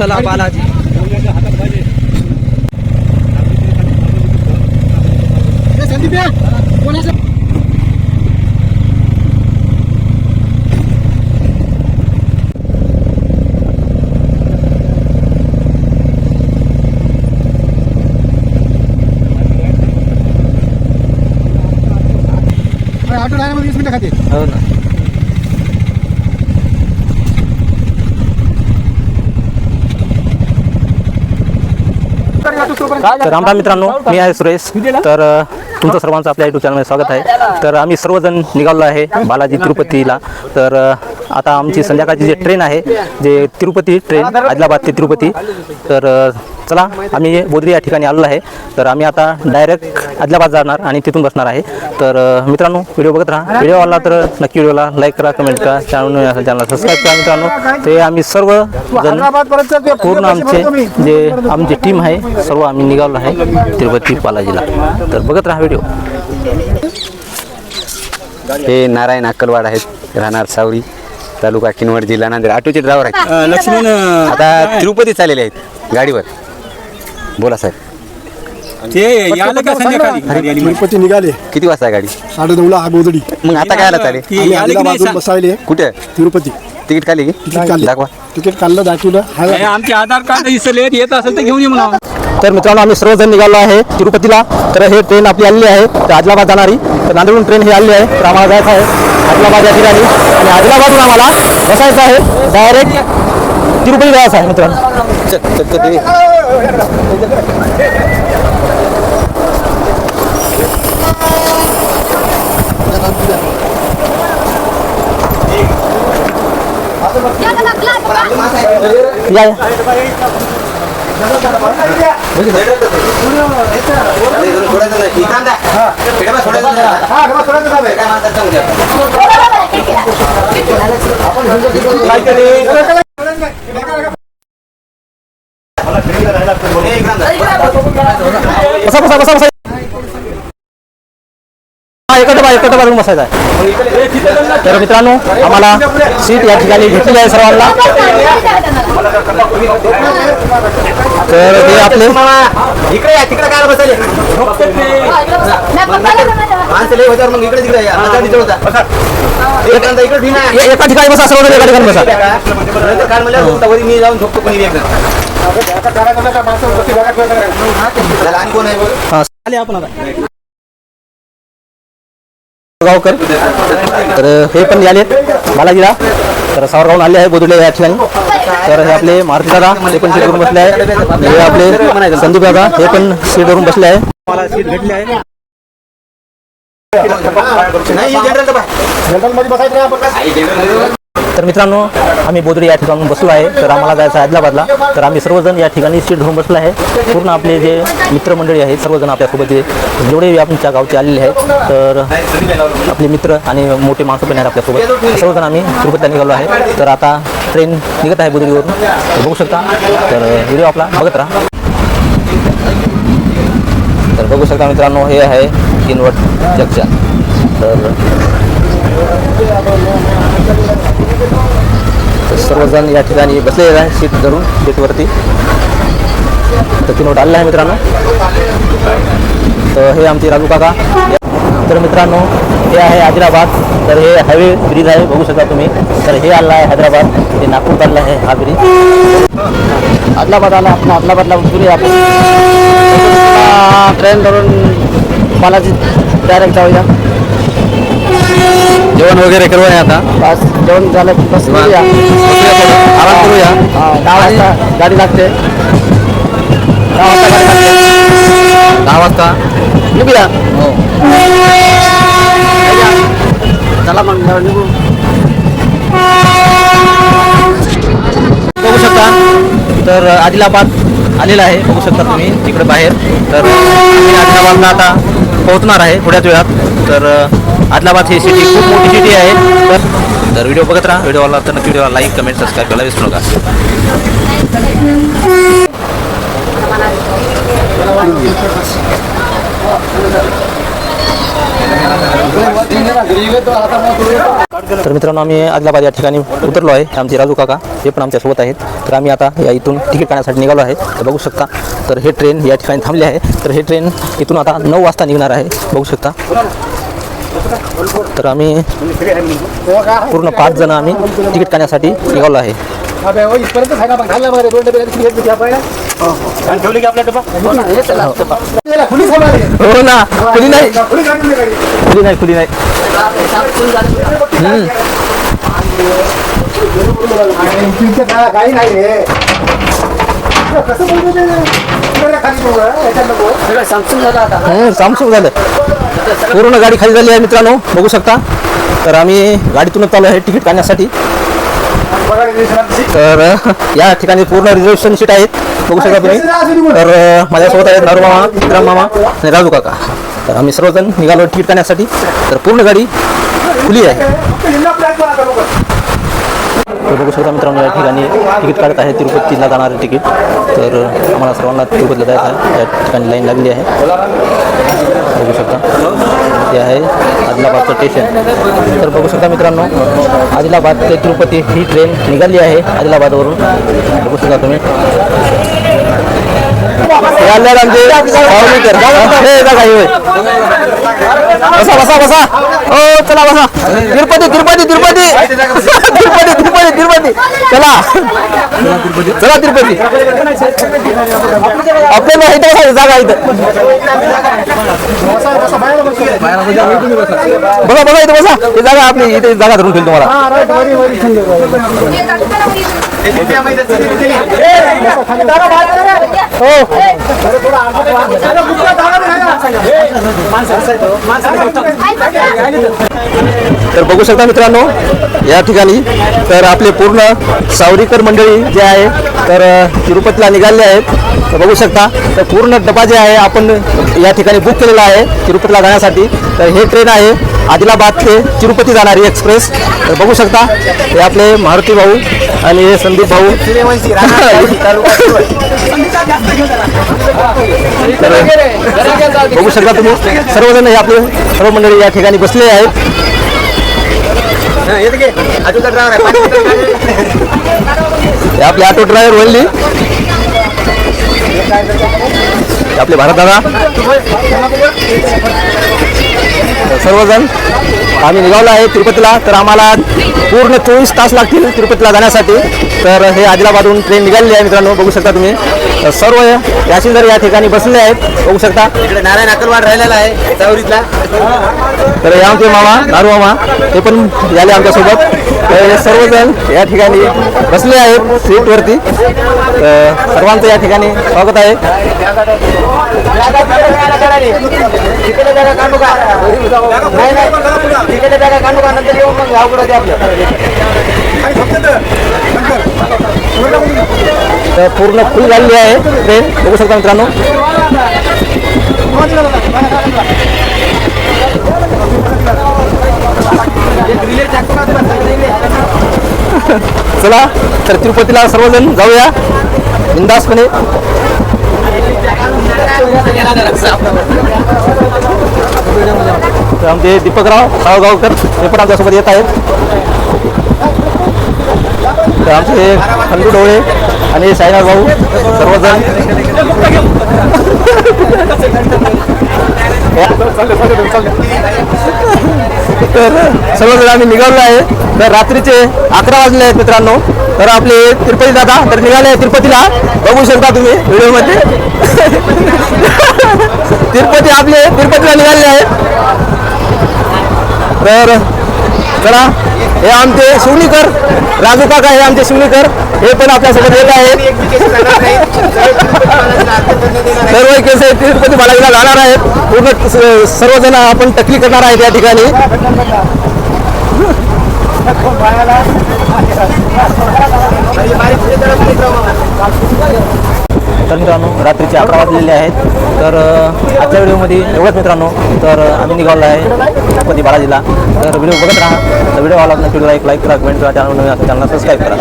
चला बालाजी. ऑटो मध्ये वीस मिनिटं खाते. हो ना. तर रामराम मित्रांनो मी आहे सुरेश. तर तुमचं सर्वांचं आपल्या युट्यूब चॅनलमध्ये स्वागत आहे. तर आम्ही सर्वजण निघालो आहे बालाजी तिरुपतीला. तर आता आमची संध्याकाळची जी ट्रेन आहे जे तिरुपती ट्रेन आदिलाबाद ते तिरुपती तर चला आम्ही बोदरी या ठिकाणी आलेलो आहे. तर आम्ही आता डायरेक्ट आदिलाबाद जाणार आणि तिथून बसणार आहे. तर मित्रांनो व्हिडिओ बघत राहा. व्हिडिओ आवडला तर नक्की व्हिडिओला लाईक करा कमेंट करा चॅनल चॅनल सबस्क्राईब करा मित्रांनो. ते आम्ही सर्व जण पूर्ण आमचे जे आमची टीम आहे सर्व आम्ही निघालो आहे तिरुपती बालाजीला. तर बघत राहा व्हिडिओ. हे नारायण अक्कलवाड आहेत राहणार सावरी. तालुका किनवट जिल्हा नांदेड. ऑटोचे ड्रायव्हर आहेत. लक्ष्मण आता तिरुपती चाललेले आहेत गाडीवर. बोला साहेब. ते यायला का संध्याकाळी? तिरुपती निघाले. किती वाजता आहे गाडी? साडे नऊला आगोदडी मग आता काय आला चालेल आम्ही आदिलाबादून बसायले. कुठे? तिरुपती. तिकीट काढली की? तिकीट काढले दाखवा. तिकीट काढलं दाखवलं. हा. आमचे आधार कार्ड इसले येत असेल तर घेऊन ये म्हणा. तर मित्रांनो आम्ही सर्वजण निघालो आहे तिरुपतीला. तर हे ट्रेन आपली आलेली आहे तर आदिलाबाद जाणारी. तर नांदेडून ट्रेन ही आलेली आहे. तर आम्हाला जायचं आहे आदिलाबाद या ठिकाणी. आणि आदिलाबादून आम्हाला बसायचं आहे. डायरेक्ट तिरुपती जायचं आहे मित्रांनो. या या. बसा बसा बसा बसा. हा एकत्र बाजून बसायचं आहे. तर मित्रांनो आम्हाला सीट या ठिकाणी घेतलेली आहे सर्वांना. तर हे आपले इकडे या तिकडे काय बसले माणसं लय होत्यावर मग इकडे तिकडे या. माझा तिथे होता. एखादा इकडे ठीक आहे. ए- एका ठिकाणी बसा सर्वजण एका ठिकाणी बसा. काल म्हणलं मी जाऊन झोपतो कोणी एकदा. त्याला आणि कोण आहे? बघ? गावकर तर हे पण आले बालाजीला. तर सावरगावून आले आहे बोदुले या ठिकाणी. तर हे आपले मारुती दादा ते पण सीटवरून बसले आहे हे आपले संदीप दादा हे पण सीटवरून बसले आहे मला सीट भेटली आहे नाही हे जनरल डबा आहे. जनरलमध्ये बसायचं. तर मित्रांनो आम्ही बोदरी या ठिकाणी बसलो आहे. तर आम्हाला जायचं आहे तर आम्ही सर्वजण या ठिकाणी सीट धरून बसलो आहे. पूर्ण आपले जे मित्रमंडळी आहेत सर्वजण आपल्यासोबत जे जेवढे आमच्या गावचे आलेले आहेत तर आपले मित्र आणि मोठे माणसं पण आहेत आपल्यासोबत. सर्वजण आम्ही तिरुपतीला निघालो आहे. तर आता ट्रेन निघत आहे बुधरीवरून तर बघू शकता. तर व्हिडिओ आपला बघत राहा. तर बघू शकता मित्रांनो हे आहे किनवट जंक्शन. तर तर सर्वजण या ठिकाणी बसलेले आहे सीट धरून सीटवरती. तर किनवट आलेला आहे मित्रांनो. तर हे आमचे राजू काका. तर मित्रांनो हे आहे आदिलाबाद. तर हे हायवे ब्रिज आहे बघू शकता तुम्ही. तर हे आलं आहे हैदराबाद. हे नागपूर चाललं आहे हा ब्रिज आदिलाबाद आला आपण आदिलाबादला उतरूया आपण ट्रेन धरून बालाजी डायरेक्ट जाऊया. जेवण वगैरे करूया आता. बस जेवण झालं की बस निघूया. आराम करूया. हा, दहा वाजता गाडी लागते. दहा वाजता गाडी लागते. दहा वाजता? निघूया. चला मग जाऊ, निघू. बघू शकता. तर आदिलाबाद आलेला आहे. बघू शकता तुम्ही तिकडे बाहेर. तर आदिलाबादला आता पोहोचणार आहे थोड्याच वेळात. तर आदिलाबाद ही सिटी खूप मोठी सिटी आहे. तर तर व्हिडिओ बघत राहा. व्हिडिओ आवडला तर नक्की व्हिडिओला लाईक कमेंट सबस्क्राईब करायला विसरू नका. तर मित्रांनो आम्ही आदिलाबाद या ठिकाणी उतरलो आहे. आमचे राजू काका हे पण आमच्यासोबत आहेत. तर आम्ही आता या इथून तिकीट काढण्यासाठी निघालो आहे. तर बघू शकता तर हे ट्रेन या ठिकाणी थांबली आहे. तर हे ट्रेन इथून आता नऊ वाजता निघणार आहे. बघू शकता. तर आम्ही पूर्ण पाच जण आम्ही तिकीट काढण्यासाठी निघालो आहे. हो ना खुली नाही। खुली नाही खुली नाही काही नाही। रे कसं बोलतो हम्म, सामसूम झालं पूर्ण गाडी खाली झाली आहे मित्रांनो बघू शकता? तर आम्ही गाडीतूनच चालू आहे तिकीट काढण्यासाठी. तर या ठिकाणी पूर्ण रिझर्वेशन सीट आहेत. बघू शकता तुम्ही. तर माझ्यासोबत आहेत नारू मामा विक्रम मामा आणि राजू काका. तर आम्ही सर्वजण निघालो तिकीट काढण्यासाठी. तर पूर्ण गाडी खुली आहे. तर बघू शकता मित्रांनो या ठिकाणी तिकीट काढत आहे तिरुपतीला जाणारे तिकीट. तर आम्हाला सर्वांना तिरुपतीला जायचं आहे. या ठिकाणी लाईन लागली आहे. बघू शकता. हे आहे आदिलाबादचं स्टेशन तर बघू शकता मित्रांनो आदिलाबाद ते तिरुपती ही ट्रेन निघाली आहे आदिलाबादवरून. बघू शकता तुम्ही. हे आले आमचे? हो, भावनेकर. हे. जागा हे होय. बसा बसा बसा. हो चला बसा. तिरुपती तिरुपती तिरुपती. तिरुपती तिरुपती तिरुपती. चला. चला तिरुपती. आपल्याला इथं बसा जागा इथं. बघा बघा इथं बसा. ही जागा आपली इथे जागा धरून ठेवली तुम्हाला. हो. तर बघू शकता मित्रांनो या ठिकाणी तर आपले पूर्ण सावरीकर मंडळी जे आहे तर तिरुपतीला निघाले आहेत. तर बघू शकता तर पूर्ण डबा जे आहे आपण या ठिकाणी बुक केलेला आहे तिरुपतीला जाण्यासाठी. तर हे ट्रेन आहे आदिलाबाद ते तिरुपती जाणारी एक्सप्रेस तर बघू शकता हे आपले मारुती भाऊ आणि हे संदीप भाऊ. तर बघू शकता तुम्ही. सर्वजण हे आपले सर्व मंडळी या ठिकाणी बसले आहेत. हे आपले ऑटो ड्रायव्हर वळली आपले भारत दादा. सर्वजण आम्ही निघालो आहे तिरुपतीला तर आम्हाला पूर्ण चोवीस तास लागतील तिरुपतीला जाण्यासाठी. तर हे आदिलाबादहून ट्रेन निघालेली आहे मित्रांनो बघू शकता तुम्ही. सर्व पॅसेंजर या ठिकाणी बसले आहेत बघू शकता. इकडे नारायण अकलवाड राहिलेला आहे चावरीतला तर हे आमचे मामा नारू मामा ते पण झाले आमच्यासोबत. तर हे सर्वजण या ठिकाणी बसले आहेत सीटवरती. तर सर्वांचं या ठिकाणी स्वागत आहे. तर पूर्ण फुल झालेली आहे ट्रेन बघू शकता मित्रांनो. चला तर तिरुपतीला सर्वजण जाऊया. बिंदासपणे. तर आमचे दीपकराव साळगावकर हे पण आमच्यासोबत येत आहेत. तर आमचे खंडू डोळे आणि साईनाथ भाऊ सर्वजण. तर सर्वजण आम्ही निघालो आहे. तर रात्रीचे अकरा वाजले आहेत मित्रांनो. तर आपले तिरुपती दादा तर निघाले आहे तिरुपतीला. बघू शकता तुम्ही व्हिडिओमध्ये. तिरुपती आपले तिरुपतीला निघाले आहेत. तर चला हे आमचे शिवणीकर राजू काका हे आमचे शिवणीकर. हे पण आपल्यासोबत येत आहेत सर्व केस तिरुपती बालाजीला जाणार आहेत. पूर्ण स- सर्वजण आपण टकली करणार आहेत या ठिकाणी. तर मित्रांनो रात्रीचे अकरा वाजलेले आहेत. तर आजच्या व्हिडिओमध्ये एवढंच मित्रांनो. तर आम्ही निघालो आहे तिरुपती बालाजीला. तर व्हिडिओ बघत राहा. तर व्हिडिओ आवडला व्हिडिओला एक लाईक करा कमेंट करा चॅनल चॅनलला सबस्क्राईब करा.